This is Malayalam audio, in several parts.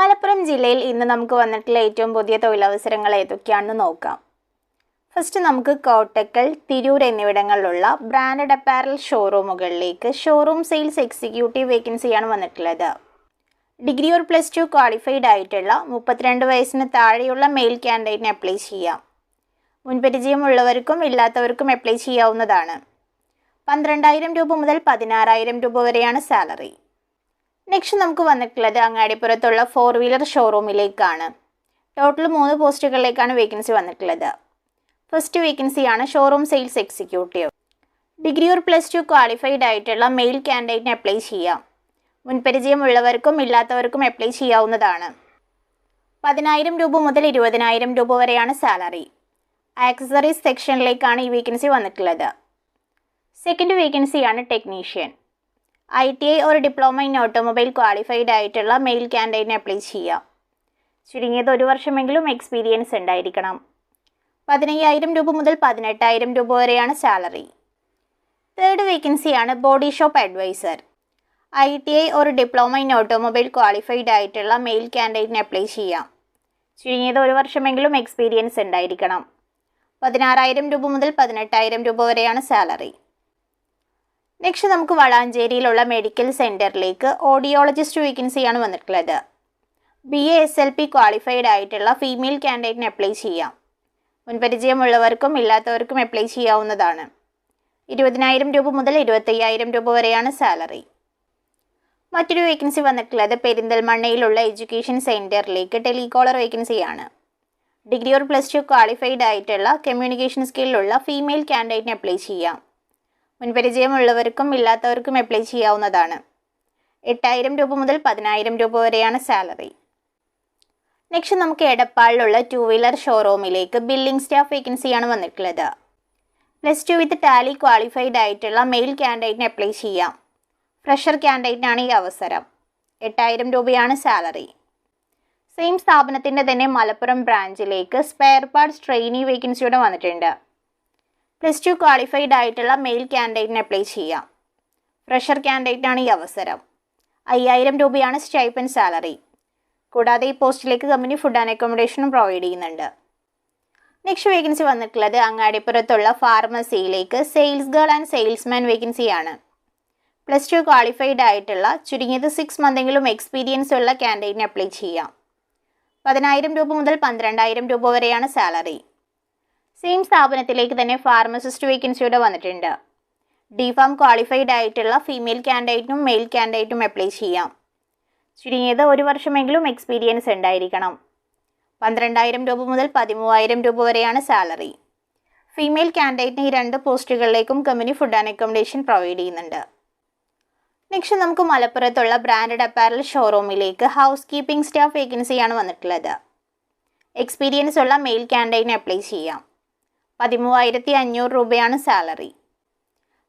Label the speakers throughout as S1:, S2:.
S1: മലപ്പുറം ജില്ലയിൽ ഇന്ന് നമുക്ക് വന്നിട്ടുള്ള ഏറ്റവും പുതിയ തൊഴിലവസരങ്ങൾ ഏതൊക്കെയാണെന്ന് നോക്കാം. ഫസ്റ്റ് നമുക്ക് കോട്ടക്കൽ തിരൂർ എന്നിവിടങ്ങളിലുള്ള ബ്രാൻഡഡ് അപ്പാരൽ ഷോറൂമുകളിലേക്ക് ഷോറൂം സെയിൽസ് എക്സിക്യൂട്ടീവ് വേക്കൻസിയാണ് വന്നിട്ടുള്ളത്. Degree or plus two qualified ആയിട്ടുള്ള മുപ്പത്തിരണ്ട് വയസ്സിന് താഴെയുള്ള മെയിൽ ക്യാൻഡിഡേറ്റിന് അപ്ലൈ ചെയ്യാം. മുൻപരിചയമുള്ളവർക്കും ഇല്ലാത്തവർക്കും അപ്ലൈ ചെയ്യാവുന്നതാണ്. പന്ത്രണ്ടായിരം രൂപ മുതൽ പതിനാറായിരം രൂപ വരെയാണ് സാലറി നെക്സ്റ്റ് നമുക്ക് വന്നിട്ടുള്ളത് അങ്ങാടിപ്പുറത്തുള്ള ഫോർ വീലർ ഷോറൂമിലേക്കാണ് ടോട്ടൽ മൂന്ന് പോസ്റ്റുകളിലേക്കാണ് വേക്കൻസി വന്നിട്ടുള്ളത്. ഫസ്റ്റ് വേക്കൻസിയാണ് showroom sales executive degree or plus two qualified ആയിട്ടുള്ള മെയിൽ ക്യാൻഡിഡേറ്റിന് അപ്ലൈ ചെയ്യാം. മുൻപരിചയമുള്ളവർക്കും ഇല്ലാത്തവർക്കും അപ്ലൈ ചെയ്യാവുന്നതാണ്. പതിനായിരം രൂപ മുതൽ ഇരുപതിനായിരം രൂപ വരെയാണ് സാലറി ആക്സസറീസ് സെക്ഷനിലേക്കാണ് ഈ വേക്കൻസി വന്നിട്ടുള്ളത്. സെക്കൻഡ് വേക്കൻസിയാണ് ടെക്നീഷ്യൻ ഐ ടി ഐ ഒരു ഡിപ്ലോമ ഇൻ ഓട്ടോമൊബൈൽ ക്വാളിഫൈഡ് ആയിട്ടുള്ള മെയിൽ ക്യാൻഡൈനെ അപ്ലൈ ചെയ്യാം. ചുരുങ്ങിയത് ഒരു വർഷമെങ്കിലും എക്സ്പീരിയൻസ് ഉണ്ടായിരിക്കണം. പതിനയ്യായിരം രൂപ മുതൽ പതിനെട്ടായിരം രൂപ വരെയാണ് സാലറി തേർഡ് വേക്കൻസിയാണ് body shop advisor I T I ഒരു ഡിപ്ലോമ ഇൻ ഓട്ടോമൊബൈൽ ക്വാളിഫൈഡ് ആയിട്ടുള്ള മെയിൽ ക്യാൻഡൈനെ അപ്ലൈ ചെയ്യാം. ചുരുങ്ങിയത് ഒരു വർഷമെങ്കിലും എക്സ്പീരിയൻസ് ഉണ്ടായിരിക്കണം. പതിനാറായിരം രൂപ മുതൽ പതിനെട്ടായിരം രൂപ വരെയാണ് സാലറി നെക്സ്റ്റ് നമുക്ക് വളാഞ്ചേരിയിലുള്ള മെഡിക്കൽ സെന്ററിലേക്ക് ഓഡിയോളജിസ്റ്റ് വേക്കൻസിയാണ് വന്നിട്ടുള്ളത്. B A S L P qualified ആയിട്ടുള്ള ഫീമെയിൽ ക്യാൻഡിഡേറ്റിന് അപ്ലൈ ചെയ്യാം. മുൻപരിചയമുള്ളവർക്കും ഇല്ലാത്തവർക്കും അപ്ലൈ ചെയ്യാവുന്നതാണ്. ഇരുപതിനായിരം രൂപ മുതൽ ഇരുപത്തയ്യായിരം രൂപ വരെയാണ് സാലറി മറ്റൊരു വേക്കൻസി വന്നിട്ടുള്ളത് പെരിന്തൽമണ്ണയിലുള്ള എഡ്യൂക്കേഷൻ സെന്ററിലേക്ക് ടെലികോളർ വേക്കൻസിയാണ് degree or plus two qualified ആയിട്ടുള്ള കമ്മ്യൂണിക്കേഷൻ സ്കില്ലുള്ള ഫീമെയിൽ ക്യാൻഡിഡേറ്റിന് അപ്ലൈ ചെയ്യാം. മുൻപരിചയമുള്ളവർക്കും ഇല്ലാത്തവർക്കും അപ്ലൈ ചെയ്യാവുന്നതാണ്. എട്ടായിരം രൂപ മുതൽ പതിനായിരം രൂപ വരെയാണ് സാലറി നെക്സ്റ്റ് നമുക്ക് എടപ്പാളിലുള്ള ടു വീലർ ഷോറൂമിലേക്ക് ബില്ലിംഗ് സ്റ്റാഫ് വേക്കൻസിയാണ് വന്നിട്ടുള്ളത്. Plus two with Tally qualified ആയിട്ടുള്ള മെയിൽ ക്യാൻഡിഡേറ്റിന് അപ്ലൈ ചെയ്യാം. ഫ്രഷർ ക്യാൻഡിഡേറ്റിനാണ് ഈ അവസരം. എട്ടായിരം രൂപയാണ് സാലറി സെയിം സ്ഥാപനത്തിന്റെ തന്നെ മലപ്പുറം ബ്രാഞ്ചിലേക്ക് സ്പെയർ പാർട്സ് ട്രെയിനി വേക്കൻസിയോടെ വന്നിട്ടുണ്ട്. പ്ലസ് ടു ക്വാളിഫൈഡ് ആയിട്ടുള്ള മെയിൽ ക്യാൻഡിഡേറ്റിന് അപ്ലൈ ചെയ്യാം. ഫ്രഷർ ക്യാൻഡിഡേറ്റാണ് ഈ അവസരം. അയ്യായിരം രൂപയാണ് സ്റ്റൈപ്പൻ സാലറി കൂടാതെ ഈ പോസ്റ്റിലേക്ക് കമ്പനി ഫുഡ് ആൻഡ് അക്കോമഡേഷനും പ്രൊവൈഡ് ചെയ്യുന്നുണ്ട്. നെക്സ്റ്റ് വേക്കൻസി വന്നിട്ടുള്ളത് അങ്ങാടിപ്പുറത്തുള്ള ഫാർമസിയിലേക്ക് സെയിൽസ് ഗേൾ ആൻഡ് സെയിൽസ്മാൻ വേക്കൻസിയാണ് പ്ലസ് ടു ക്വാളിഫൈഡ് ആയിട്ടുള്ള ചുരുങ്ങിയത് സിക്സ് മന്തെങ്കിലും എക്സ്പീരിയൻസ് ഉള്ള ക്യാൻഡിഡേറ്റിന് അപ്ലൈ ചെയ്യാം. പതിനായിരം രൂപ മുതൽ പന്ത്രണ്ടായിരം രൂപ വരെയാണ് സാലറി സെയിം സ്ഥാപനത്തിലേക്ക് തന്നെ ഫാർമസിസ്റ്റ് വേക്കൻസിയുടെ വന്നിട്ടുണ്ട്. ഡി ഫാം ക്വാളിഫൈഡ് ആയിട്ടുള്ള ഫീമെയിൽ കാൻഡിഡേറ്റിനും മെയിൽ ക്യാൻഡിഡേറ്റും അപ്ലൈ ചെയ്യാം. ചുരുങ്ങിയത് ഒരു വർഷമെങ്കിലും എക്സ്പീരിയൻസ് ഉണ്ടായിരിക്കണം. പന്ത്രണ്ടായിരം രൂപ മുതൽ പതിമൂവായിരം രൂപ വരെയാണ് സാലറി ഫീമെയിൽ ക്യാൻഡിഡേറ്റിന് ഈ രണ്ട് പോസ്റ്റുകളിലേക്കും company food and accommodation provide ചെയ്യുന്നുണ്ട്. നെക്സ്റ്റ് നമുക്ക് മലപ്പുറത്തുള്ള ബ്രാൻഡഡ് അപ്പാരൽ ഷോറൂമിലേക്ക് ഹൗസ് കീപ്പിംഗ് സ്റ്റാഫ് വേക്കൻസിയാണ് വന്നിട്ടുള്ളത്. എക്സ്പീരിയൻസ് ഉള്ള മെയിൽ ക്യാൻഡിഡേറ്റിന് അപ്ലൈ ചെയ്യാം. പതിമൂവായിരത്തി അഞ്ഞൂറ് രൂപയാണ് സാലറി.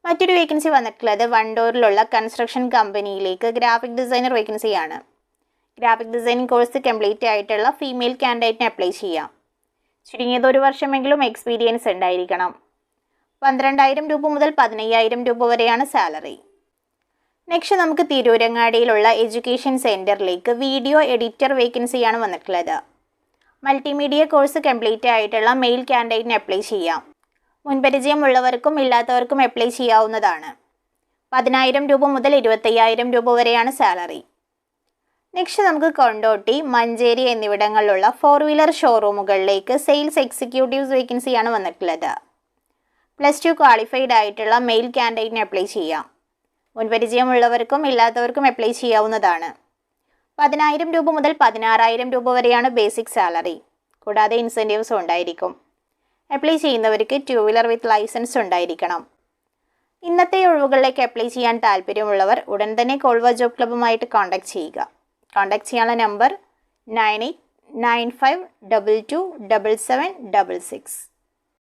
S1: മറ്റൊരു വേക്കൻസി വന്നിട്ടുള്ളത് വണ്ടൂരിലുള്ള കൺസ്ട്രക്ഷൻ കമ്പനിയിലേക്ക് ഗ്രാഫിക് ഡിസൈനർ വേക്കൻസിയാണ്. ഗ്രാഫിക് ഡിസൈനിങ് കോഴ്സ് കംപ്ലീറ്റ് ആയിട്ടുള്ള ഫീമെയിൽ ക്യാൻഡിഡേറ്റിന് അപ്ലൈ ചെയ്യാം. ചുരുങ്ങിയത് ഒരു വർഷമെങ്കിലും എക്സ്പീരിയൻസ് ഉണ്ടായിരിക്കണം. പന്ത്രണ്ടായിരം രൂപ മുതൽ പതിനയ്യായിരം രൂപ വരെയാണ് സാലറി. നെക്സ്റ്റ് നമുക്ക് തിരൂരങ്ങാടിയിലുള്ള എഡ്യൂക്കേഷൻ സെന്ററിലേക്ക് വീഡിയോ എഡിറ്റർ വേക്കൻസിയാണ് വന്നിട്ടുള്ളത്. മൾട്ടിമീഡിയ കോഴ്സ് കംപ്ലീറ്റ് ആയിട്ടുള്ള മെയിൽ ക്യാൻഡിഡേറ്റിന് അപ്ലൈ ചെയ്യാം. മുൻപരിചയമുള്ളവർക്കും ഇല്ലാത്തവർക്കും അപ്ലൈ ചെയ്യാവുന്നതാണ്. പതിനായിരം രൂപ മുതൽ ഇരുപത്തയ്യായിരം രൂപ വരെയാണ് സാലറി നെക്സ്റ്റ് നമുക്ക് കൊണ്ടോട്ടി മഞ്ചേരി എന്നിവിടങ്ങളിലുള്ള ഫോർ വീലർ ഷോറൂമുകളിലേക്ക് സെയിൽസ് എക്സിക്യൂട്ടീവ്സ് വേക്കൻസിയാണ് വന്നിട്ടുള്ളത്. പ്ലസ് ടു ക്വാളിഫൈഡ് ആയിട്ടുള്ള മെയിൽ ക്യാൻഡിഡേറ്റിന് അപ്ലൈ ചെയ്യാം. മുൻപരിചയമുള്ളവർക്കും ഇല്ലാത്തവർക്കും അപ്ലൈ ചെയ്യാവുന്നതാണ്. പതിനായിരം രൂപ മുതൽ പതിനാറായിരം രൂപ വരെയാണ് ബേസിക് സാലറി കൂടാതെ ഇൻസെന്റീവ്സും ഉണ്ടായിരിക്കും. അപ്ലൈ ചെയ്യുന്നവർക്ക് ടു വീലർ വിത്ത് ലൈസൻസ് ഉണ്ടായിരിക്കണം. ഇന്നത്തെ ഒഴിവുകളിലേക്ക് അപ്ലൈ ചെയ്യാൻ താല്പര്യമുള്ളവർ ഉടൻ തന്നെ കോൾവ ജോബ് ക്ലബ്ബുമായിട്ട് കോൺടാക്ട് ചെയ്യുക. കോൺടാക്ട് ചെയ്യാനുള്ള number nine eight nine five double two double seven double six